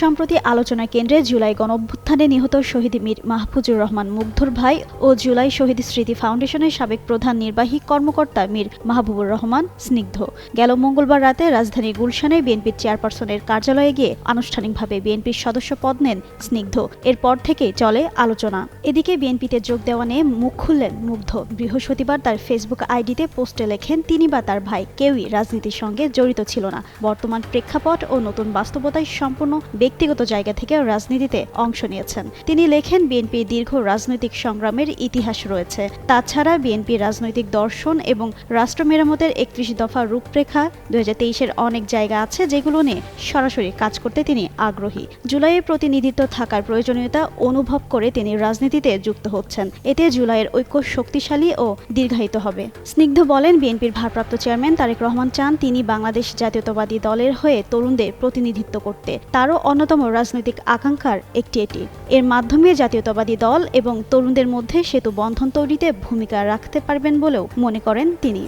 সম্প্রতি আলোচনা কেন্দ্রে জুলাই গণঅভ্যুত্থানে নিহত শহীদ মীর মাহফুজুর রহমান মুগ্ধর ভাই ও জুলাই শহীদ স্মৃতি ফাউন্ডেশনের সাবেক প্রধান নির্বাহী কর্মকর্তা মীর মাহবুবুর রহমান স্নিগ্ধ। গেল মঙ্গলবার রাতে রাজধানীর গুলশানে বিএনপির চেয়ারপারসনের কার্যালয়ে গিয়ে আনুষ্ঠানিকভাবে বিএনপির সদস্য পদ নেন স্নিগ্ধ। এরপর থেকেই চলে আলোচনা। এদিকে বিএনপিতে যোগ দেওয়া নিয়ে মুখ খুললেন মুগ্ধ। বৃহস্পতিবার তার ফেসবুক আইডিতে পোস্টে লেখেন, তিনি বা তার ভাই কেউই রাজনীতির সঙ্গে জড়িত ছিল না। বর্তমান প্রেক্ষাপট ও নতুন বাস্তবতায় সম্পূর্ণ ব্যক্তিগত জায়গা থেকে রাজনীতিতে অংশ নিয়েছেন। তিনি লেখেন বিএনপির দীর্ঘ রাজনৈতিক সংগ্রামের ইতিহাস রয়েছে। তাছাড়া বিএনপি রাজনৈতিক দর্শন এবং রাষ্ট্র মেরামতের একত্রিশ দফা রূপরেখা দু এর অনেক জায়গা আছে যেগুলো নিয়ে সরাসরি কাজ করতে তিনি আগ্রহী। জুলাইয়ের প্রতিনিধিত্ব থাকার প্রয়োজনীয়তা অনুভব করে তিনি রাজনীতিতে যুক্ত হচ্ছেন। এতে জুলাইয়ের ঐক্য শক্তিশালী ও দীর্ঘায়িত হবে। স্নিগ্ধ বলেন, বিএনপির ভারপ্রাপ্ত চেয়ারম্যান তারেক রহমান চান তিনি বাংলাদেশ জাতীয়তাবাদী দলের হয়ে তরুণদের প্রতিনিধিত্ব করতে। তারও অন্যতম রাজনৈতিক আকাঙ্ক্ষার একটি এটি। এর মাধ্যমে জাতীয়তাবাদী দল এবং তরুণদের মধ্যে সেতু বন্ধন তৈরিতে ভূমিকা রাখতে পারবেন বলেও মনে করেন তিনি।